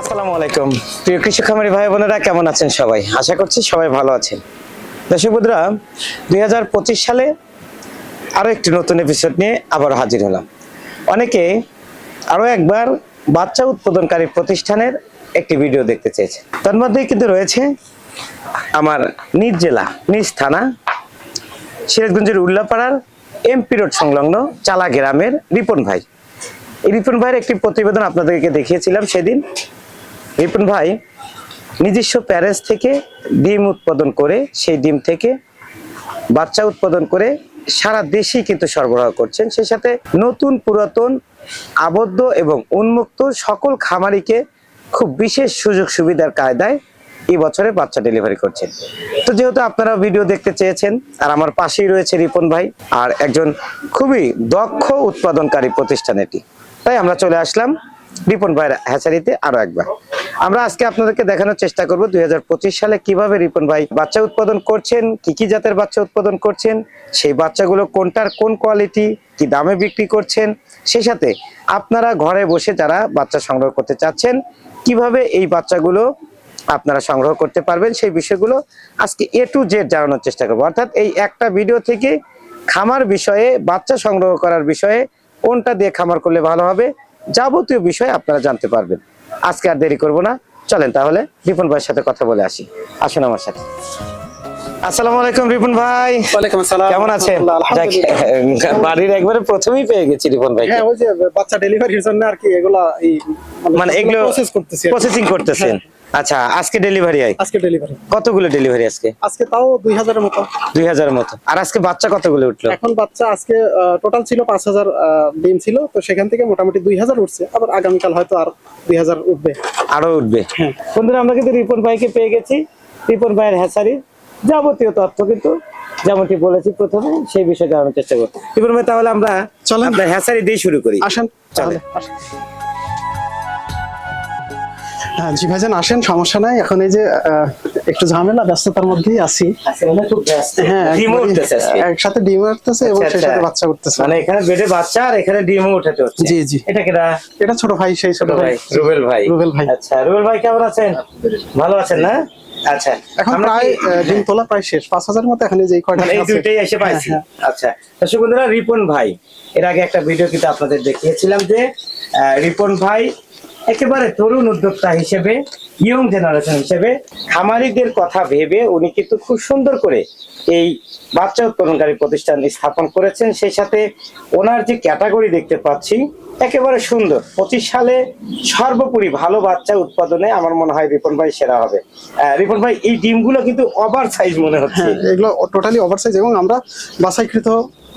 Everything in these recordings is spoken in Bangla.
আসসালামু আলাইকুম। প্রিয় কৃষক খামারি ভাই বোনেরা, কেমন আছেন সবাই? আশা করছি সবাই ভালো আছেন। দর্শক বন্ধুরা, দুই সালে আরও একটি নতুন এপিসোড নিয়ে আবার হাজির হলাম। অনেকে আরও একবার বাচ্চা উৎপাদনকারী প্রতিষ্ঠানের একটি ভিডিও দেখতে চেয়েছে তার মধ্যেই কিন্তু রয়েছে আমার নিজ জেলা, নিজ থানা, সিরাজগঞ্জের উল্লাপাড়ার এমপি রোড সংলগ্ন চালা গ্রামের রিপন ভাই। এই রিপন ভাইয়ের একটি প্রতিবেদন আপনাদেরকে দেখিয়েছিলাম সেদিন। রিপন ভাই নিজস্ব প্যারেন্টস থেকে ডিম উৎপাদন করে, সেই ডিম থেকে বাচ্চা উৎপাদন করে সারা দেশেই কিন্তু সরবরাহ করছেন। সেই সাথে নতুন পুরাতন, আবদ্ধ এবং উন্মুক্ত সকল খামারিকে খুব বিশেষ সুযোগ সুবিধার কায়দায় এই বছরে বাচ্চা ডেলিভারি করছেন। তো যেহেতু আপনারা ভিডিও দেখতে চেয়েছেন, আর আমার পাশেই রয়েছে রিপন ভাই, আর একজন খুবই দক্ষ উৎপাদনকারী প্রতিষ্ঠান এটি। তাই আমরা চলে আসলাম রিপন ভাইয়ের হ্যাচারিতে আরও একবার। আমরা আজকে আপনাদেরকে দেখানোর চেষ্টা করব দুই হাজার পঁচিশ সালে কীভাবে রিপন ভাই বাচ্চা উৎপাদন করছেন, কি কি জাতের বাচ্চা উৎপাদন করছেন, সেই বাচ্চাগুলো কোনটার কোন কোয়ালিটি কি দামে বিক্রি করছেন, সেই সাথে আপনারা ঘরে বসে যারা বাচ্চা সংগ্রহ করতে চাচ্ছেন, কীভাবে এই বাচ্চাগুলো আপনারা সংগ্রহ করতে পারবেন, সেই বিষয়গুলো আজকে এ টু জেড জানানোর চেষ্টা করব। অর্থাৎ এই একটা ভিডিও থেকে খামার বিষয়ে, বাচ্চা সংগ্রহ করার বিষয়ে, কোনটা দিয়ে খামার করলে ভালো হবে, যাবতীয় বিষয় আপনারা জানতে পারবেন। আজকে আর দেরি করব না। চলেন তাহলে রিপন ভাইয়ের সাথে কথা বলে আসি। আসুন আমার সাথে। আসসালামু আলাইকুম রিপন ভাই। ওয়ালাইকুম আসসালাম। কেমন আছেন। বাড়ির একবারে প্রথমেই পেয়ে গেছি রিপন ভাই হ্যাঁ ওই যে বাচ্চা ডেলিভারির জন্য আর কি এগুলা এই মানে এগুলো প্রসেস করতেছি প্রসেসিং করতেছেন। আচ্ছা আজকে ডেলিভারি হয় আজকে ডেলিভারি কতগুলো ডেলিভারি আজকে? আজকে তাও দুই হাজারের মতো। দুই হাজার মতো। আর আজকে বাচ্চা কতগুলো উঠল? এখন বাচ্চা আজকে টোটাল ছিল পাঁচ হাজার ডিম ছিল তো সেখান থেকে মোটামুটি দুই হাজার উঠছে। আবার আগামীকাল হয়তো আর দুই হাজার উঠবে। আরও উঠবে। হ্যাঁ। বন্ধুরা আমরা কিন্তু রিপন ভাইকে পেয়ে গেছি। রিপন ভাইয়ের হ্যাসারির যাবতীয় তথ্য কিন্তু যেমনটি বলেছি প্রথমে সেই বিষয়ে জানানোর চেষ্টা করব এবার তাহলে আমরা চলেন। হ্যাসারি দিয়ে শুরু করি আসেন চলে। হ্যাঁ জি ভাইজান আসেন সমস্যা নাই এখন এই যে আহ, একটু ঝামেলা ব্যস্ততার মধ্যেই আছি। হ্যাঁ উঠতেছে আজকে। একসাথে ডিম উঠতেছে এবং আচ্ছা, সেই সাথে আচ্ছা। বাচ্চা উঠতেছে। মানে এখানে বেডে বাচ্চা আর এখানে ডিমও উঠাতে হচ্ছে জি, জি। এটা কেটা এটা ছোট ভাই সেই ছোট ভাই। রুবেল ভাই। রুবেল ভাই। আচ্ছা রুবেল ভাই কেমন আছেন? ভালো আছেন না? আচ্ছা এখন প্রায় কি- তোলা প্রায় শেষ। পাঁচ হাজার মতো এখানে যেই কয়টা মানে এই দুইটাই এসে পাইছি। হ্যাঁ, আচ্ছা দর্শক বন্ধুরা রিপন ভাই। এর আগে একটা ভিডিও কিন্তু আপনাদের দেখিয়েছিলাম যে রিপন ভাই একেবারে তরুণ উদ্যোক্তা হিসেবে ইয়ং জেনারেশন হিসেবে খামারিদের কথা ভেবে উনি কিন্তু খুব সুন্দর করে এই বাচ্চা উৎপাদনকারী প্রতিষ্ঠান স্থাপন করেছেন। সেই সাথে ওনার যে ক্যাটাগরি দেখতে পাচ্ছি, একেবারে সুন্দর। পঁচিশ সালে সর্বোপরি ভালো বাচ্চা উৎপাদনে আমার মনে হয় রিপন ভাই সেরা হবে। রিপন ভাই, এই ডিমগুলো কিন্তু ওভার সাইজ মনে হচ্ছে। হ্যাঁ এগুলো টোটালি ওভার সাইজ এবং আমরা বাছাইকৃত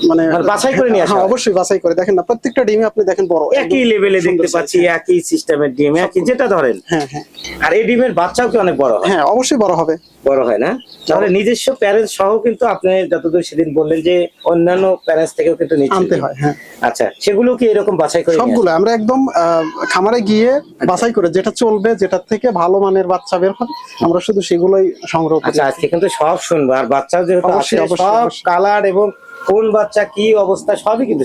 মানে বাছাই করে নিয়ে আসা হ্যাঁ অবশ্যই বাছাই করে। দেখেন না প্রত্যেকটা ডিমে আপনি দেখেন বড় একই লেভেলে দেখতে পাচ্ছি একই সিস্টেমের ডিম একই যেটা ধরেন। হ্যাঁ হ্যাঁ। আর এই ডিমের বাচ্চাও কি অনেক বড় হ্যাঁ? অবশ্যই বড় হবে। বড় হয় না? তাহলে নিজস্ব প্যারেন্টস সহ কিন্তু আপনি যতদূর সেদিন বললেন যে অন্যান্য প্যারেন্টস থেকেও কিন্তু আনতে হয় হ্যাঁ। আচ্ছা সেগুলো কি এরকম বাছাই করে সবগুলো আমরা একদম খামারে গিয়ে বাছাই করে যেটা চলবে যেটা থেকে ভালো মানের বাচ্চা বের হবে আমরা শুধু সেগুলোই সংগ্রহ আসে? করি। আচ্ছা আজকে কিন্তু সব শুনব আর বাচ্চা যেহেতু অবশ্যই, সব কালার এবং কোন বাচ্চা কি অবস্থা সবই কিন্তু।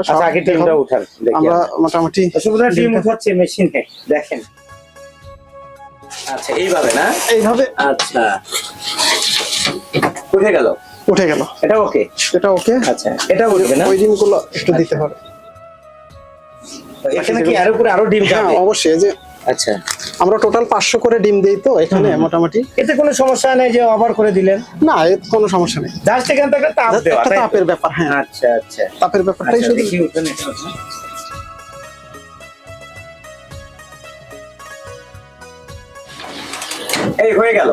আচ্ছা আগে। উঠান আমরা। মোটামুটি উঠাচ্ছে মেশিনে দেখেন। আচ্ছা এইভাবে না? এইভাবে। আচ্ছা। উঠে গেল? উঠে গেল। এটা ওকে এটা ওকে আচ্ছা এটা উঠবে না? ওই ডিমগুলো একটু দিতে হবে। এখানে কি আরও উপরে আরও ডিম হ্যাঁ যাবে অবশ্যই যে আচ্ছা। আমরা টোটাল পাঁচশো করে ডিম দিই তো এখানে মোটামুটি। এতে কোনো সমস্যা নেই যে ওভার করে দিলেন? না এর কোনো সমস্যা নেই। জাস্ট এখান থেকে তাপ দেওয়া একটা তাপের ব্যাপার হ্যাঁ। আচ্ছা আচ্ছা। তাপের ব্যাপারটাই আচ্ছা শুধু। এই হয়ে গেল।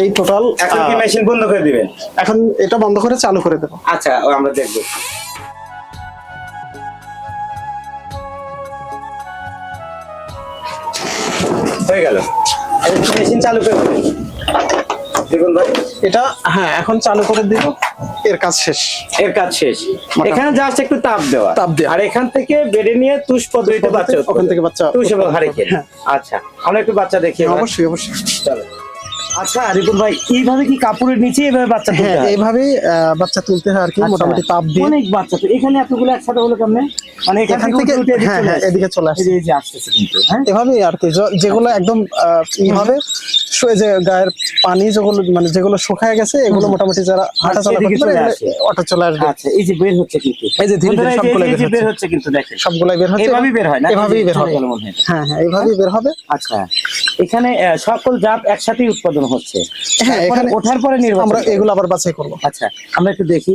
এই টোটাল এখন কি মেশিন বন্ধ করে দিবেন? এখন এটা বন্ধ করে চালু করে দেবো। আচ্ছা আমরা দেখব। হয়ে গেল। মেশিন চালু করে দেখুন ভাই। এটা হ্যাঁ এখন চালু করে দিব। এর কাজ শেষ। এর কাজ শেষ। এখানে জাস্ট একটু তাপ দেওয়া। তাপ দেওয়া। আর এখান থেকে বেড়ে নিয়ে তুষ পদ্ধতিতে বাচ্চা। ওখান থেকে বাচ্চা তুষ এবং খেয়ে হ্যাঁ। আচ্ছা আমরা একটু বাচ্চা দেখি এবার। অবশ্যই অবশ্যই। চলো। আচ্ছা রিপন ভাই এইভাবে কি কাপড়ের নিচে এইভাবে বাচ্চা তুলতে হ্যাঁ? এইভাবেই বাচ্চা তুলতে হয় আর কি আচ্ছা। মোটামুটি তাপ দিয়ে। অনেক বাচ্চা তো এখানে এতগুলো একসাথে হলো কেমনে? মানে এখান থেকে হ্যাঁ হ্যাঁ এদিকে চলে এই আসছে। এই যে আসতেছে কিন্তু হ্যাঁ? এভাবেই আর কি যেগুলো একদম হবে শুয়ে যে গায়ের পানি যেগুলো মানে যেগুলো শুকায় গেছে এগুলো মোটামুটি যারা হাঁটা চলা করতে। অটো চলে আসবে। আচ্ছা এই যে বের হচ্ছে কিন্তু। এই যে ধীরে ধীরে বন্ধুরা, এই যে- সবগুলাই বের হচ্ছে। কিন্তু দেখেন। সবগুলাই বের হচ্ছে। এভাবেই বের হয় না? এভাবেই বের হবে। হয়। হ্যাঁ এভাবেই বের হবে। আচ্ছা এখানে সকল জাত একসাথে উৎপাদন হচ্ছে। হ্যাঁ, এখানে ওঠার পরে নির্বাচন আমরা এগুলো আবার বাছাই করব। আচ্ছা আমরা একটু দেখি।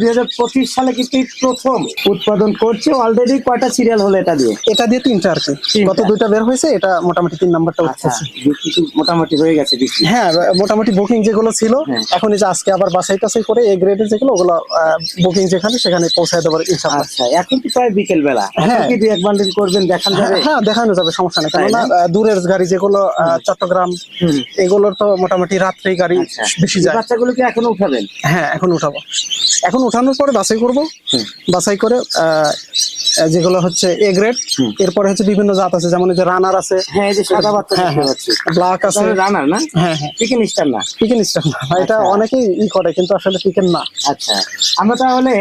দুই হাজার পঁচিশ সালে কিন্তু প্রথম উৎপাদন করছে। অলরেডি কয়টা সিরিয়াল হলো এটা দিয়ে? এটা দিয়ে তিনটা আর কি। গত দুইটা বের হয়েছে এটা মোটামুটি তিন নাম্বারটা আচ্ছা মোটামুটি হয়ে গেছে হ্যাঁ মোটামুটি বুকিং যেগুলো ছিল হ্যাঁ। এখন এই যে আজকে আবার বাছাই টাছাই করে গ্রেডের যেগুলো ওগুলো বুকিং যেখানে সেখানে পৌঁছায় দেবার ইনশাআল্লাহ আচ্ছা এখন তো প্রায় বিকেল বেলা হ্যাঁ। কি দুই এক বান্ডিল করবেন দেখান যাবে? হ্যাঁ দেখানো যাবে সমস্যা নেই। কেননা? দূরের গাড়ি যেগুলো চট্টগ্রাম হুম। এগুলোর তো মোটামুটি রাত্রেই গাড়ি আচ্ছা। বেশি যায়। বাচ্চাগুলোকে এখন উঠাবেন? হ্যাঁ এখন উঠাবো। এখন উঠানোর পরে বাছাই করব। বাসাই বাছাই করে আহ, যেগুলো হচ্ছে এ গ্রেড এরপরে হচ্ছে বিভিন্ন জাত আছে যেমন যে রানার আছে হ্যাঁ যে সাদা বাচ্চা হ্যাঁ, হ্যাঁ। ব্ল্যাক আছে। রানার না? হ্যাঁ হ্যাঁ। চিকেন স্টার না? পিকেন স্টার না। এটা আচ্ছা। অনেকেই ই করে কিন্তু আসলে পিকেন না। আচ্ছা। আমরা তাহলে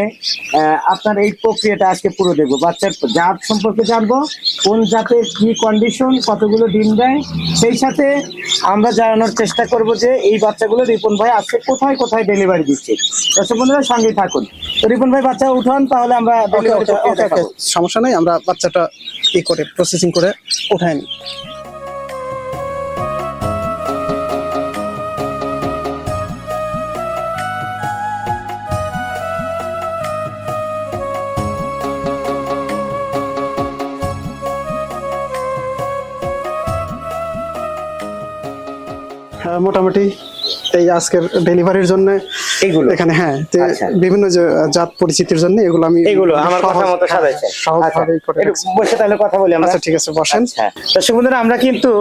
আপনার এই প্রক্রিয়াটা আজকে পুরো দেখব। বাচ্চার জাত সম্পর্কে জানব কোন জাতের কি কন্ডিশন কতগুলো ডিম দেয় সেই সাথে আমরা জানানোর চেষ্টা করব যে এই বাচ্চাগুলো রিপন ভাই আজকে কোথায় কোথায় ডেলিভারি দিচ্ছে। দর্শক বন্ধুরা সঙ্গেই থাকুন। তো রিপন ভাই বাচ্চা উঠান তাহলে আমরা ডেলিভারি সমস্যা নেই আমরা বাচ্চাটা ই করে প্রসেসিং করে উঠাই নিই হ্যাঁ, মোটামুটি এই আজকের ডেলিভারির জন্য এইগুলো এখানে হ্যাঁ আচ্ছা। বিভিন্ন যে জাত পরিচিতির জন্য এগুলো আমি এগুলো আমার কথা মতো করে বসে তাহলে কথা বলি আমরা। আচ্ছা ঠিক আছে বসেন। আচ্ছা। দর্শক বন্ধুরা আমরা কিন্তু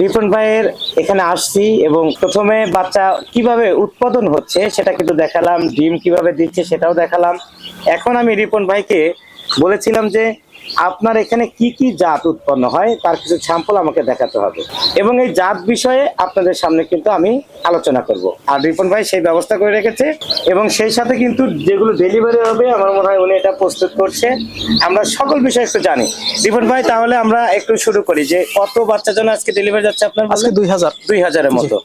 রিপন ভাইয়ের এখানে আসছি এবং প্রথমে বাচ্চা কীভাবে উৎপাদন হচ্ছে সেটা কিন্তু দেখালাম ডিম কীভাবে দিচ্ছে সেটাও দেখালাম। এখন আমি রিপন ভাইকে বলেছিলাম যে আপনার এখানে কি কি জাত উৎপন্ন হয় তার কিছু স্যাম্পল আমাকে দেখাতে হবে। এবং এই জাত বিষয়ে আপনাদের সামনে কিন্তু আমি আলোচনা করব। আর রিপন ভাই সেই ব্যবস্থা করে রেখেছে এবং সেই সাথে কিন্তু যেগুলো ডেলিভারি হবে আমার মনে হয় উনি এটা প্রস্তুত করছে। আমরা সকল বিষয় একটু জানি। রিপন ভাই তাহলে আমরা একটু শুরু করি যে কত বাচ্চা জন্য আজকে ডেলিভারি যাচ্ছে আপনার আজকে দুই হাজার। দুই হাজারের মতো।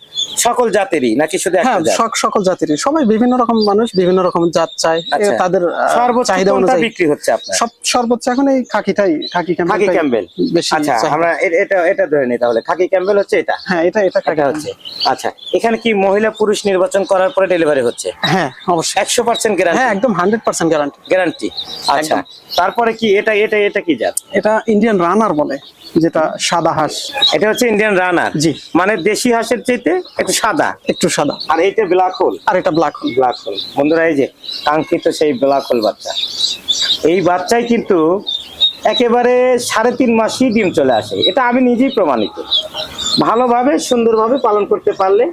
সকল জাতেরই নাকি শুধু হ্যাঁ একটা সকল জাতিরই। সবাই বিভিন্ন রকম মানুষ বিভিন্ন রকম জাত চায়। আচ্ছা। তাদের সর্বোচ্চ চাহিদা অনুযায়ী। বিক্রি হচ্ছে আপনার? সব সর্বোচ্চ এখন এই খাকিটাই খাকি খাকি ক্যাম্পেল ক্যাম্বেল। বেশি আচ্ছা আমরা এটা এটা ধরে নিই তাহলে। খাকি ক্যাম্বেল হচ্ছে এটা? হ্যাঁ এটা এটা খাকি হচ্ছে। আচ্ছা এখানে কি মহিলা পুরুষ নির্বাচন করার পরে ডেলিভারি হচ্ছে? হ্যাঁ অবশ্যই। একশো পার্সেন্ট হ্যাঁ একদম হান্ড্রেড পার্সেন্ট গ্যারান্টি গ্যারান্টি আচ্ছা তারপরে কি এটা এটা এটা কি জাত? এটা ইন্ডিয়ান রানার বলে যেটা সাদা হাঁস। এটা হচ্ছে ইন্ডিয়ান রানার জি। মানে দেশি হাঁসের চাইতে সাদা। একটু সাদা। আর এইটা ব্ল্যাক হোল। আর এটা ব্ল্যাক হোল। Black hole. বন্ধুরা এই যে কাঙ্ক্ষিত সেই ব্ল্যাক হোল বাচ্চা। এই বাচ্চাই কিন্তু একেবারে সাড়ে তিন মাসই ডিম চলে আসে। এটা আমি নিজেই প্রমাণিত। ভালোভাবে সুন্দরভাবে পালন করতে পারলে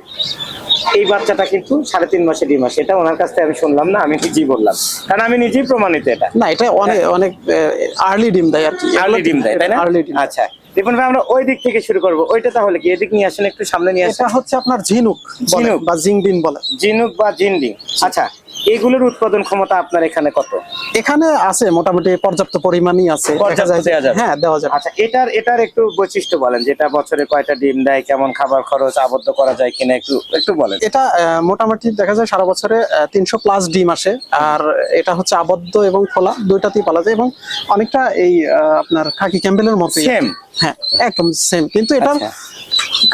এই বাচ্চাটা কিন্তু সাড়ে তিন মাসে ডিম আসে। এটা ওনার কাছ থেকে আমি শুনলাম না আমি নিজেই বললাম। কারণ আমি নিজেই প্রমাণিত এটা। না এটা অনেক অনেক আর্লি ডিম দেয় আর কি। আর্লি ডিম দেয় তাই না? আর্লি ডিম। আচ্ছা। রিপন ভাই আমরা ওই দিক থেকে শুরু করব। ওইটা তাহলে কি? এদিক নিয়ে আসেন একটু সামনে নিয়ে আসেন। এটা হচ্ছে আপনার ঝিনুক ঝিনুক। বা জিংবিন বলে। জিনুক বা জিনডিং। আচ্ছা এগুলোর উৎপাদন ক্ষমতা আপনার এখানে কত? এখানে আছে মোটামুটি পর্যাপ্ত পরিমাণই আছে। হ্যাঁ দেওয়া যাবে। আচ্ছা এটার এটার একটু বৈশিষ্ট্য বলেন যেটা বছরে কয়টা ডিম দেয় কেমন খাবার খরচ আবদ্ধ করা যায় কিনা একটু একটু বলেন। এটা মোটামুটি দেখা যায় সারা বছরে তিনশো প্লাস ডিম আসে আর এটা হচ্ছে আবদ্ধ এবং খোলা দুইটাতেই পালা যায় এবং অনেকটা এই আপনার খাকি ক্যাম্বেলের মতো সেম হ্যাঁ একদম সেম কিন্তু এটার আচ্ছা।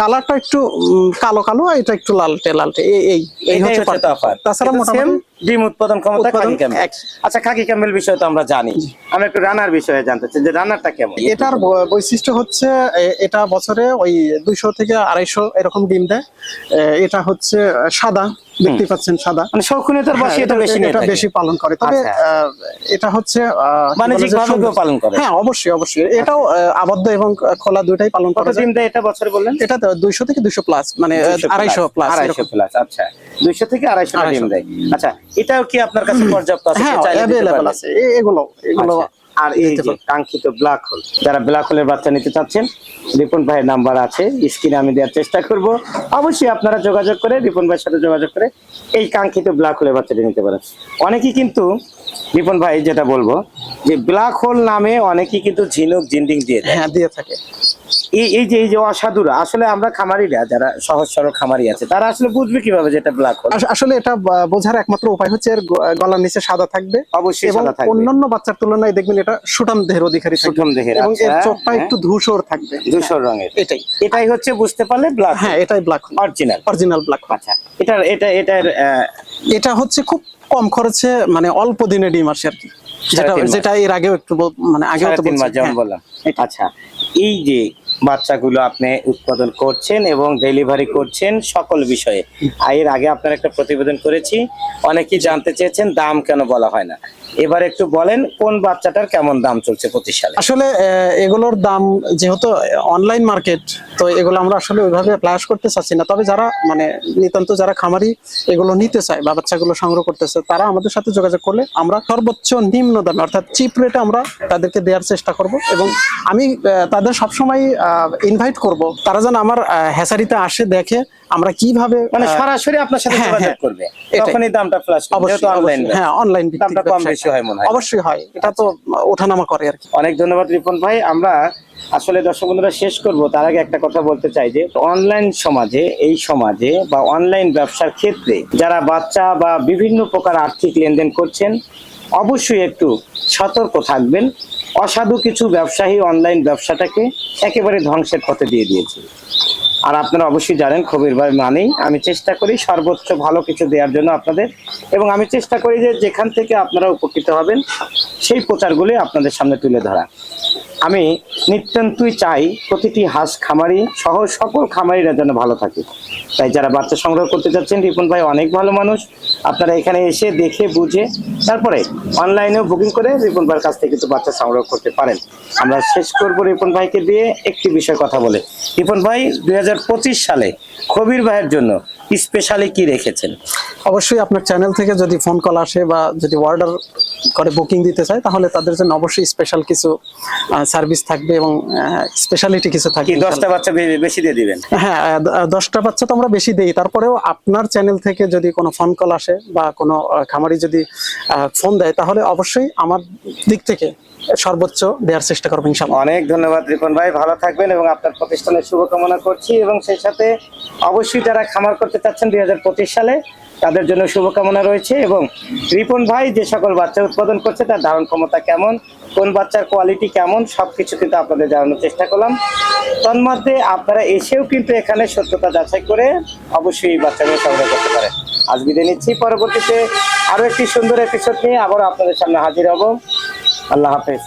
কালারটা একটু কালো কালো এটা একটু লালটে লালটে এই এই হচ্ছে তাছাড়া মোটামুটি ডিম উৎপাদন ক্ষমতা খাকি ক্যাম্বেল এক। আচ্ছা খাকি ক্যাম্বেল বিষয়ে তো আমরা জানি। আমরা একটু রানার বিষয়ে জানতে চাই যে রানারটা কেমন? এটার বৈশিষ্ট্য হচ্ছে এটা বছরে ওই দুইশো থেকে আড়াইশো এরকম ডিম দেয়। এটা হচ্ছে সাদা দেখতে পাচ্ছেন সাদা। মানে শৌখিনতার বসে হ্যাঁ, এটা বেশি এটা বেশি পালন করে। তবে আচ্ছা। এটা হচ্ছে বাণিজ্যিক ভাবেও পালন করে। হ্যাঁ অবশ্যই অবশ্যই। এটাও আবদ্ধ এবং খোলা দুইটাই পালন করা ডিম দেয় এটা বছরে বললেন? এটা দুইশো থেকে দুইশো প্লাস মানে আড়াইশো প্লাস আড়াইশো প্লাস আচ্ছা। দুইশো থেকে আড়াইশো ডিম দেয়। আচ্ছা এটাও কি আপনার কাছে পর্যাপ্ত আছে? হ্যাঁ চাইলে পারবে? আছে। এগুলো এগুলো আচ্ছা। আর এই যে কাঙ্ক্ষিত ব্ল্যাক হোল যারা ব্ল্যাক হোলের বাচ্চা নিতে চাচ্ছেন রিপন ভাইয়ের নাম্বার আছে স্ক্রিনে আমি দেওয়ার চেষ্টা করব। অবশ্যই আপনারা যোগাযোগ করে রিপন ভাইয়ের সাথে যোগাযোগ করে এই কাঙ্ক্ষিত ব্ল্যাক হোলের বাচ্চাটি নিতে পারেন। অনেকেই কিন্তু রিপন ভাই যেটা বলব যে ব্ল্যাক হোল নামে অনেকেই কিন্তু ঝিনুক জিন্ডিং দিয়ে দেয়। হ্যাঁ দিয়ে থাকে। এই এই যে এই যে অসাধুরা আসলে আমরা খামারিরা যারা সহজ সরল খামারি আছে তারা আসলে বুঝবে কীভাবে যেটা ব্ল্যাক হোল আসলে এটা বোঝার একমাত্র উপায় হচ্ছে এর গলার নিচে সাদা থাকবে। অবশ্যই সাদা থাকবে। অন্যান্য বাচ্চার তুলনায় দেখবেন এটা সুঠাম দেহের অধিকারী সুঠম দেহের, এবং এর আচ্ছা, চোখটা হ্যাঁ। একটু ধূসর থাকবে। ধূসর রঙের। এটাই। এটাই হচ্ছে বুঝতে পারলে ব্ল্যাক হ্যাঁ এটাই ব্ল্যাক অরিজিনাল অরিজিনাল ব্ল্যাক আচ্ছা এটার এটা এটার এটা হচ্ছে খুব কম খরচে মানে অল্প দিনে ডিম আসে আর কি। যেটা। যেটা এর আগেও একটু মানে আগেও তো হ্যাঁ। বললাম। আচ্ছা এই যে বাচ্চাগুলো আপনি উৎপাদন করছেন এবং ডেলিভারি করছেন সকল বিষয়ে। এর আগে আপনার একটা প্রতিবেদন করেছি, অনেকেই জানতে চেয়েছেন, দাম কেন বলা হয় না। এবার একটু বলেন, কোন বাচ্চাটার কেমন দাম চলছে পঁচিশ সালে? আসলে এগুলোর দাম যেহেতু অনলাইন মার্কেট তো এগুলো আমরা আসলে ওইভাবে প্লাস করতে চাচ্ছি না। তবে যারা মানে নিতান্ত যারা খামারি, এগুলো নিতে চায় বা বাচ্চাগুলো সংগ্রহ করতেছে, তারা আমাদের সাথে যোগাযোগ করলে আমরা সর্বোচ্চ নিম্ন দামে, অর্থাৎ চিপ রেটে আমরা তাদেরকে দেওয়ার চেষ্টা করব। এবং আমি তাদের সবসময় ইনভাইট করব। তারা যেন আমার হ্যাচারিতে আসে দেখে আমরা কীভাবে মানে সরাসরি আপনার সাথে হ্যাঁ, যোগাযোগ হ্যাঁ, করবে। তখনই দামটা ফ্ল্যাশ অবশ্যই অনলাইন হ্যাঁ অনলাইন দামটা কম বেশি হয় মনে হয়। অবশ্যই হয় এটা তো ওঠানামা করে আর কি। অনেক ধন্যবাদ রিপন ভাই। আমরা আসলে দর্শক বন্ধুরা শেষ করব। তার আগে একটা কথা বলতে চাই যে অনলাইন সমাজে এই সমাজে বা অনলাইন ব্যবসার ক্ষেত্রে যারা বাচ্চা বা বিভিন্ন প্রকার আর্থিক লেনদেন করছেন অবশ্যই একটু সতর্ক থাকবেন। অসাধু কিছু ব্যবসায়ী অনলাইন ব্যবসাটাকে একেবারে ধ্বংসের পথে দিয়ে দিয়েছে। আর আপনারা অবশ্যই জানেন খবির ভাই মানেই। আমি চেষ্টা করি সর্বোচ্চ ভালো কিছু দেওয়ার জন্য আপনাদের। এবং আমি চেষ্টা করি যে যেখান থেকে আপনারা উপকৃত হবেন, সেই প্রচারগুলি আপনাদের সামনে তুলে ধরা। আমি নিতান্তই চাই প্রতিটি হাঁস খামারি সহ সকল খামারিরা যেন ভালো থাকে। তাই যারা বাচ্চা সংগ্রহ করতে চাচ্ছেন রিপন ভাই অনেক ভালো মানুষ। আপনারা এখানে এসে দেখে, বুঝে, তারপরে অনলাইনেও বুকিং করে রিপন ভাইয়ের কাছ থেকে কিন্তু বাচ্চা সংগ্রহ করতে পারেন। আমরা শেষ করব রিপন ভাইকে দিয়ে একটি বিষয় কথা বলে। রিপন ভাই, দুই হাজার সালে খবির ভাইয়ের জন্য স্পেশালি কি রেখেছেন? অবশ্যই আপনার চ্যানেল থেকে যদি ফোন কল আসে বা যদি অর্ডার করে বুকিং দিতে চায় তাহলে তাদের জন্য অবশ্যই স্পেশাল কিছু সার্ভিস থাকবে এবং স্পেশালিটি কিছু থাকবে দশটা বাচ্চা বেশি দিয়ে দিবেন? হ্যাঁ দশটা বাচ্চা তো আমরা বেশি দিই। তারপরেও আপনার চ্যানেল থেকে যদি কোনো ফোন কল আসে বা কোনো খামারি যদি ফোন দেয় তাহলে অবশ্যই আমার দিক থেকে সর্বোচ্চ দেওয়ার চেষ্টা করব ইনশাল্লাহ। অনেক ধন্যবাদ রিপন ভাই। ভালো থাকবেন এবং আপনার প্রতিষ্ঠানের শুভকামনা করছি এবং সেই সাথে অবশ্যই যারা খামার করতে চাচ্ছেন দু হাজার পঁচিশ সালে। তাদের জন্য শুভকামনা রয়েছে এবং রিপন ভাই যে সকল বাচ্চা উৎপাদন করছে, তার ধারণ ক্ষমতা কেমন, কোন বাচ্চার কোয়ালিটি কেমন সব কিছু কিন্তু আপনাদের জানানোর চেষ্টা করলাম। তন্মধ্যে আপনারা এসেও কিন্তু এখানে সত্যতা যাচাই করে অবশ্যই এই বাচ্চাগুলো সংগ্রহ করতে পারেন। আজ বিদায় নিচ্ছি। পরবর্তীতে আরও একটি সুন্দর এপিসোড নিয়ে আবারও আপনাদের সামনে হাজির হব। আল্লাহ হাফেজ।